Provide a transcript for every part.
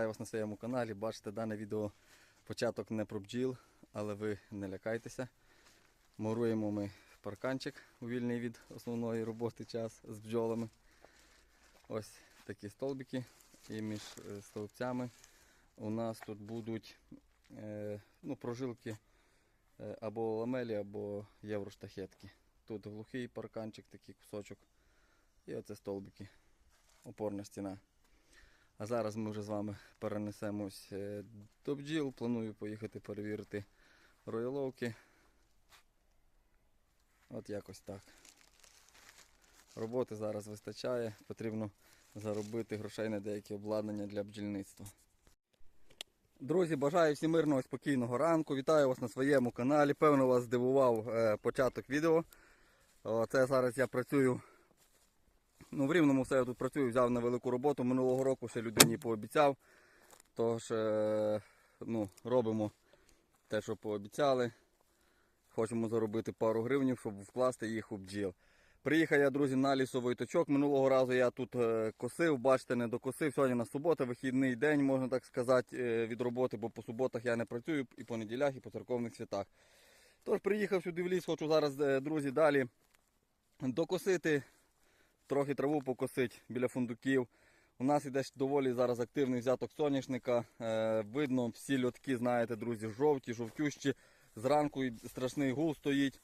вітаю вас на своєму каналі. Бачите, дане відео початок не про бджіл, але ви не лякайтеся. Муруємо ми парканчик у вільний від основної роботи час з бджолами. Ось такі столбики. І між е, стовпцями у нас тут будуть е, ну, прожилки е, або ламелі, або євроштахетки. Тут глухий парканчик, такий кусочок. І оце столбики. Опорна стіна. А зараз ми вже з вами перенесемось е, до бджіл. Планую поїхати перевірити рояловки. От якось так. Роботи зараз вистачає, потрібно заробити грошей на деякі обладнання для бджільництва. Друзі, бажаю всім мирного спокійного ранку. Вітаю вас на своєму каналі. Певно, вас здивував е, початок відео. Це зараз я працюю Ну, в Рівному все я тут працюю, взяв на велику роботу. Минулого року ще людині пообіцяв. Тож е, ну, робимо те, що пообіцяли. Хочемо заробити пару гривнів, щоб вкласти їх у бджіл. Приїхав я, друзі, на лісовий точок. Минулого разу я тут е, косив, бачите, не докосив. Сьогодні на субота, вихідний день, можна так сказати, е, від роботи, бо по суботах я не працюю і по неділях, і по церковних святах. Тож приїхав сюди в ліс, хочу зараз, друзі, далі докосити трохи траву покосити біля фундуків. У нас іде доволі зараз активний взяток соняшника. Е, видно, всі льотки, знаєте, друзі, жовті, жовтющі. Зранку страшний гул стоїть.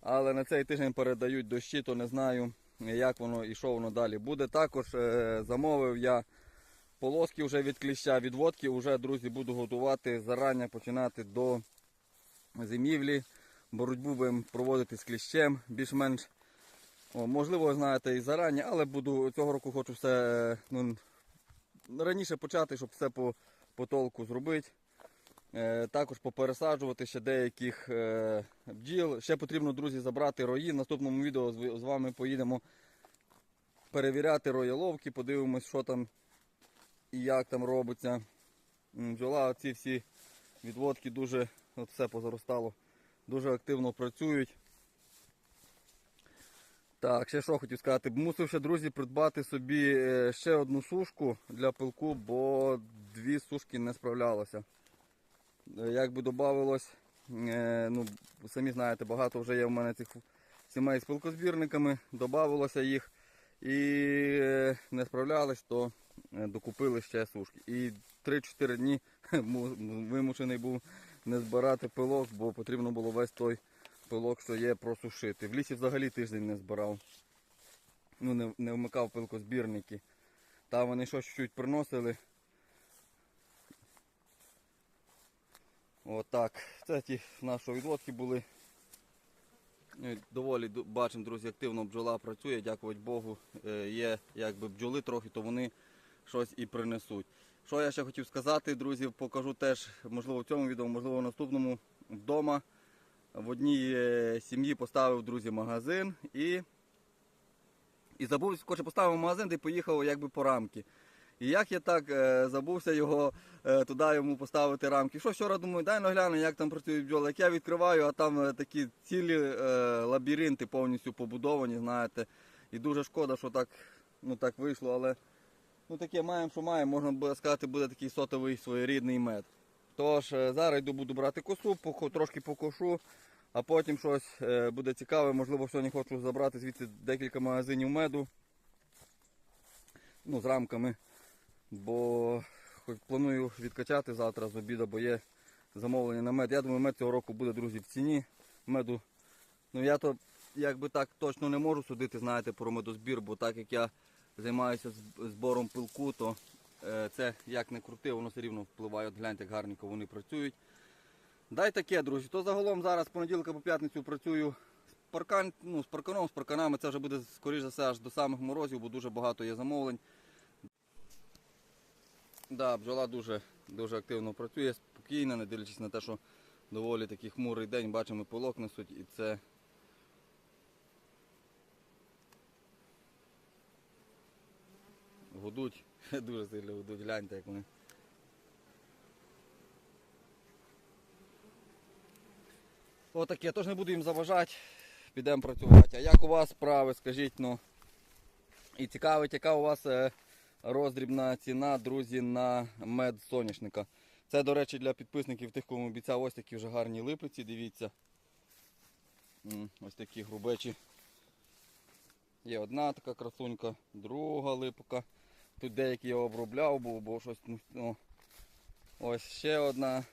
Але на цей тиждень передають дощі, то не знаю, як воно і що воно далі буде. Також е, замовив я полоски вже від кліща, від водки. Вже, друзі, буду готувати зарані починати до зимівлі. Боротьбу будемо проводити з кліщем більш-менш о, можливо, знаєте і зарані, але буду цього року хочу все ну, раніше почати, щоб все по, по толку зробити. Е, також попересаджувати ще деяких е, бджіл. Ще потрібно, друзі, забрати рої. В наступному відео з, з вами поїдемо перевіряти рояловки, подивимось, що там і як там робиться. Бджола, ці всі відводки дуже, от все позаростало, дуже активно працюють. Так, ще що хотів сказати. Мусив ще, друзі, придбати собі е, ще одну сушку для пилку, бо дві сушки не справлялося. Е, Як би додавалось, е, ну, самі знаєте, багато вже є в мене цих сімей з пилкозбірниками, додавалося їх і не справлялись, то докупили ще сушки. І 3-4 дні вимушений був не збирати пилок, бо потрібно було весь той пилок, що є, просушити. В лісі взагалі тиждень не збирав. Ну, не, не вмикав пилкозбірники. Там вони щось чуть приносили. Отак. Це ті наші відводки були. Ну, Доволі бачимо, друзі, активно бджола працює, дякувати Богу. Е, Є якби бджоли трохи, то вони щось і принесуть. Що я ще хотів сказати, друзі, покажу теж, можливо, в цьому відео, можливо, в наступному вдома. В одній е, сім'ї поставив, друзі, магазин і, і забув, коротше, поставив магазин, де поїхав якби по рамки. І як я так е, забувся його е, туди йому поставити рамки. Що вчора думаю, дай ну гляну, як там працюють бджоли. Як я відкриваю, а там такі цілі лабіринти повністю побудовані, знаєте. І дуже шкода, що так, ну, так вийшло, але ну, таке маємо, що маємо, можна сказати, буде такий сотовий своєрідний мед. Тож е, зараз йду буду брати косу, трошки покошу, а потім щось е, буде цікаве. Можливо, сьогодні хочу забрати звідси декілька магазинів меду. Ну, з рамками. Бо планую відкачати завтра з обіду, бо є замовлення на мед. Я думаю, мед цього року буде, друзі, в ціні. Меду. Ну я то якби так точно не можу судити, знаєте, про медозбір, бо так як я займаюся збором пилку, то це як не крути, воно все рівно впливає. От гляньте, як гарненько вони працюють. Дай таке, друзі. То загалом зараз понеділка по п'ятницю працюю з паркан, ну, з парканом, з парканами. Це вже буде, скоріш за все, аж до самих морозів, бо дуже багато є замовлень. Да, бджола дуже, дуже активно працює, спокійно, не дивлячись на те, що доволі такий хмурий день, бачимо, пилок несуть і це. Гудуть, дуже сильно гудуть, гляньте, як вони. Отаке, тож не буду їм заважати, підемо працювати. А як у вас справи, скажіть, ну. І цікавить, яка у вас е, роздрібна ціна, друзі, на мед соняшника. Це, до речі, для підписників тих, кому обіцяв ось такі вже гарні липиці, дивіться. Ось такі грубечі. Є одна така красунька, друга липка. Тут деякі я обробляв, бо, бо щось. ну, ну. Ось ще одна.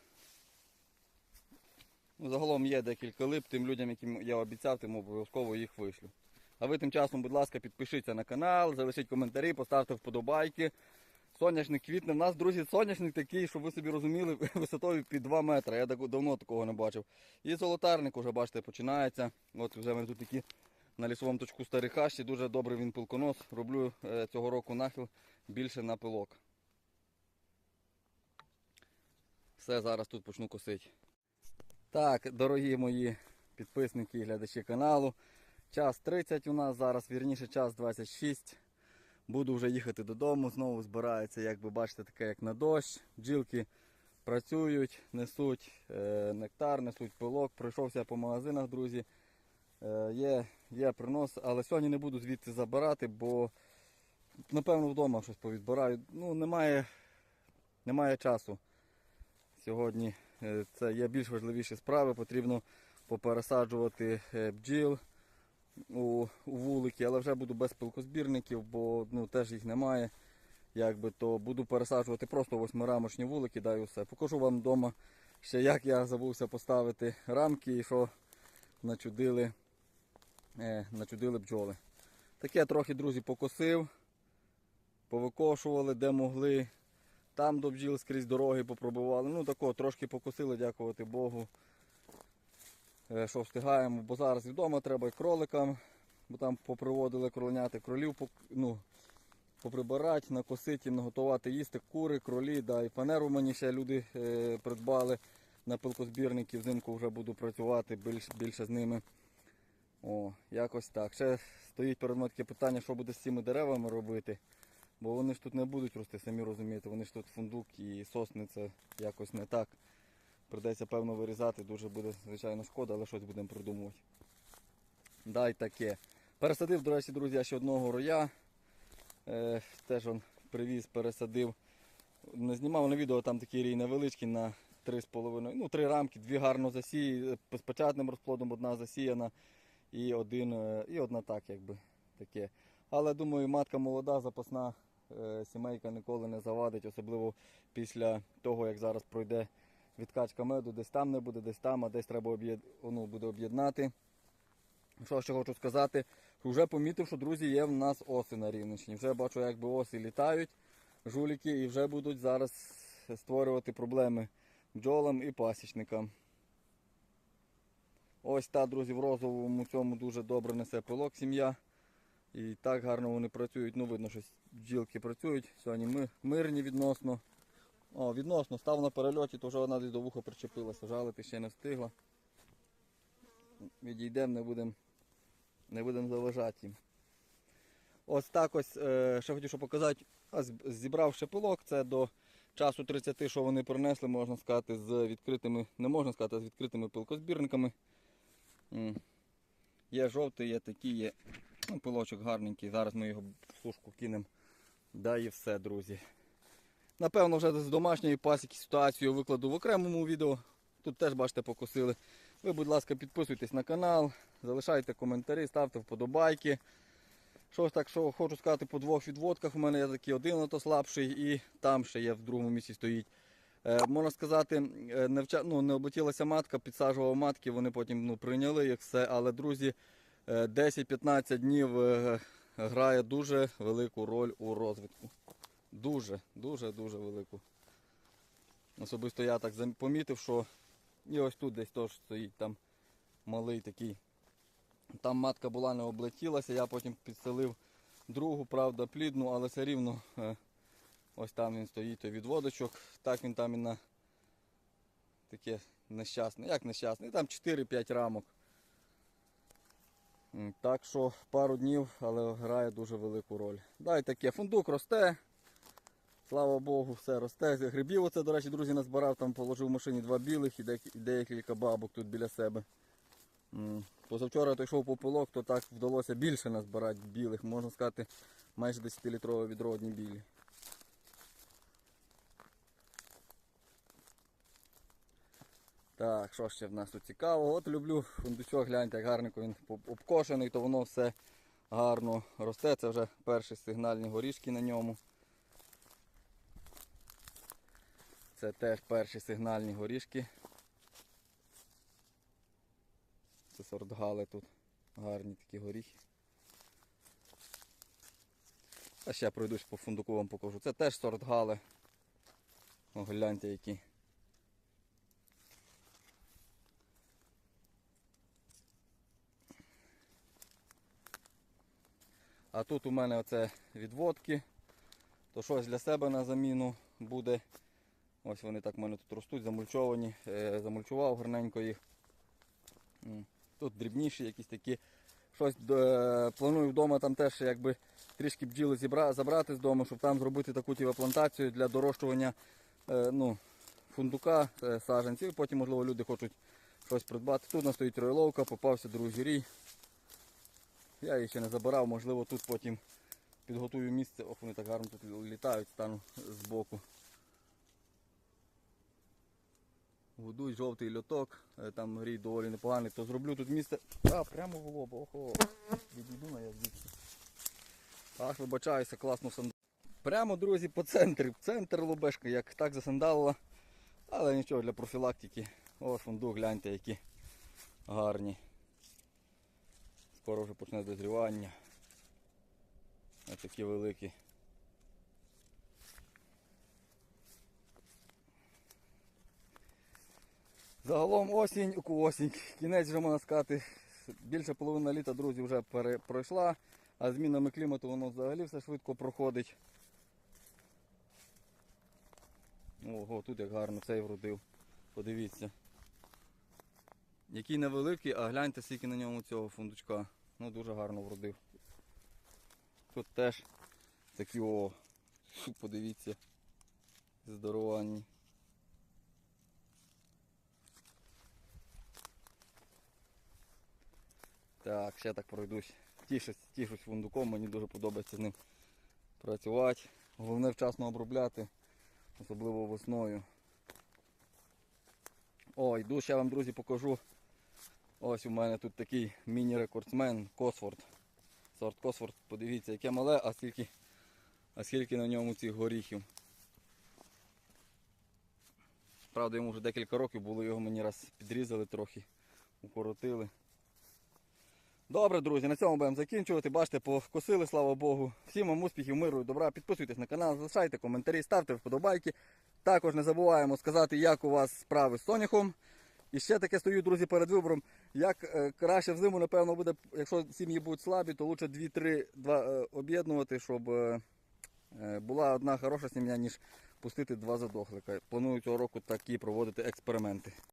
Ну, загалом є декілька лип, тим людям, яким я обіцяв, тим обов'язково їх вишлю. А ви тим часом, будь ласка, підпишіться на канал, залишіть коментарі, поставте вподобайки. Соняшник квітне. У нас, друзі, соняшник такий, щоб ви собі розуміли, висотою під 2 метри. Я так давно такого не бачив. І золотарник уже, бачите, починається. От вже мене тут такі на лісовому точку старі хащі. Дуже добрий він пилконос. Роблю е, цього року нахил більше на пилок. Все, зараз тут почну косити. Так, дорогі мої підписники і глядачі каналу. Час 30 у нас зараз, вірніше час 26. Буду вже їхати додому. Знову збирається, як ви бачите, таке як на дощ. Бджілки працюють, несуть е, нектар, несуть пилок. Пройшовся по магазинах, друзі. Е, є, є принос, але сьогодні не буду звідси забирати, бо напевно вдома щось повідбираю. Ну, немає, немає часу. Сьогодні е, це є більш важливіші справи. Потрібно попересаджувати е, бджіл у, у вулики, але вже буду без пилкозбірників, бо ну, теж їх немає. Якби, то буду пересаджувати просто восьмирамочні вулики, даю все. Покажу вам вдома ще як я забувся поставити рамки і що начудили, е, начудили бджоли. Таке трохи, друзі, покосив, повикошували, де могли. Там до бджіл скрізь дороги попробували. Ну тако, трошки покосили, дякувати Богу. Е, Що встигаємо, бо зараз вдома треба і кроликам, бо там поприводили кроленяти кролів, ну, поприбирати, накосити, наготувати їсти, кури, кролі, да, і фанеру мені ще люди е, придбали на пилкозбірники, взимку вже буду працювати більш, більше з ними. О, якось так. Ще стоїть перед мною таке питання, що буде з цими деревами робити. Бо вони ж тут не будуть рости, самі розумієте, вони ж тут фундук і сосни це якось не так. Придеться певно вирізати, дуже буде, звичайно, шкода, але щось будемо придумувати. Дай таке. Пересадив, до речі, друзі, ще одного роя. Е, теж он привіз, пересадив. Не знімав на відео, там такий рій невеличкий на 3,5, ну 3 рамки, дві гарно засії, з печатним розплодом одна засіяна і, один, е, і одна так, якби таке. Але думаю, матка молода, запасна е, сімейка ніколи не завадить, особливо після того, як зараз пройде відкачка меду, десь там не буде, десь там, а десь треба об'єд... ну, буде об'єднати. Що ще хочу сказати, вже помітив, що друзі є в нас оси на Рівненщині. Вже бачу, якби оси літають, жуліки, і вже будуть зараз створювати проблеми бджолам і пасічникам. Ось та, друзі, в розовому цьому дуже добре несе пилок сім'я. І так гарно вони працюють. Ну, видно, що бджілки працюють. Сьогодні ми мирні відносно. О, відносно, став на перельоті, то вже вона десь до вуха причепилася, жалити ще не встигла. Відійдемо, не будемо не будем заважати їм. Ось так ось, е, ще хотів що показати, А, з- пилок, це до часу 30, що вони принесли, можна сказати, з відкритими, не можна сказати, а з відкритими пилкозбірниками. Є жовтий, є такий, є ну, пилочок гарненький. Зараз ми його в сушку кинемо. Да і все, друзі. Напевно, вже з домашньої пасіки ситуацію викладу в окремому відео. Тут теж бачите, покосили. Ви, будь ласка, підписуйтесь на канал, залишайте коментарі, ставте вподобайки. Що ж так, що хочу сказати по двох відводках. У мене є такий один ото слабший і там ще є в другому місці стоїть. Е, можна сказати, е, не, вча... ну, не облетілася матка, підсаджував матки, вони потім ну, прийняли їх все. Але, друзі, е, 10-15 днів е, грає дуже велику роль у розвитку. Дуже, дуже, дуже велику. Особисто я так помітив, що і ось тут десь теж стоїть там малий такий. Там матка була не облетілася, я потім підселив другу, правда, плідну, але все рівно ось там він стоїть той відводочок. Так він там і на таке нещасне. Як нещасне? Там 4-5 рамок. Так що пару днів, але грає дуже велику роль. Дай таке, фундук росте. Слава Богу, все росте. Грибів оце, до речі, друзі, назбирав, там положив в машині два білих і декілька бабок тут біля себе. Позавчора то йшов по пилок, то так вдалося більше назбирати білих, можна сказати, майже 10-літрове відро одні білі. Так, що ще в нас тут цікаво? От люблю фундучок, гляньте, як гарненько він обкошений, то воно все гарно росте. Це вже перші сигнальні горішки на ньому. Це теж перші сигнальні горішки. Це сорт гали тут. Гарні такі горіхи. А ще пройдусь по фундуку вам покажу. Це теж сорт гали. О, гляньте які. А тут у мене оце відводки. То щось для себе на заміну буде. Ось вони так в мене тут ростуть, замульчовані. Е, замульчував гарненько їх. Тут дрібніші якісь такі. Щось е, планую вдома там теж якби трішки бджіли зібра, забрати з дому, щоб там зробити таку плантацію для дорощування е, ну, фундука, саджанців. Потім, можливо, люди хочуть щось придбати. Тут у нас стоїть ройловка, попався другий рій. Я її ще не забирав, можливо, тут потім підготую місце. Ох, вони так гарно тут літають, стану збоку. Гудуй жовтий льоток, е, там рій доволі непоганий, то зроблю тут місце. А, прямо в лоб, охо. Відійду на я звідси. Ах, вибачаюся, класно сандал. Прямо, друзі, по центрі. Центр лобешка, як так засандалила. Але нічого для профілактики. О, фундук, гляньте, які гарні. Скоро вже почне дозрівання. Ось такі великі. Загалом осінь, осінь, кінець вже можна сказати, більше половина літа, друзі, вже пройшла, а змінами клімату воно взагалі все швидко проходить. Ого, тут як гарно цей вродив. Подивіться. Який невеликий, а гляньте, скільки на ньому цього фундучка. Ну дуже гарно вродив. Тут теж такі о, подивіться. Здоровані. Так, ще так пройдусь. Тішусь, тішусь фундуком, мені дуже подобається з ним працювати. Головне вчасно обробляти, особливо весною. О, йду, ще вам, друзі, покажу. Ось у мене тут такий міні-рекордсмен Косфорд. Сорт Косфорд, подивіться, яке мале, а скільки, а скільки на ньому цих горіхів. Правда, йому вже декілька років було, його мені раз підрізали трохи, укоротили. Добре, друзі, на цьому будемо закінчувати. Бачите, покосили, слава Богу. Всім вам успіхів, миру і добра. Підписуйтесь на канал, залишайте коментарі, ставте вподобайки. Також не забуваємо сказати, як у вас справи з Соняхом. І ще таке стою, друзі, перед вибором. Як е, краще взиму, напевно, буде, якщо сім'ї будуть слабі, то лучше 2-3 е, об'єднувати, щоб е, була одна хороша сім'я, ніж пустити два задохлика. Планую цього року такі проводити експерименти.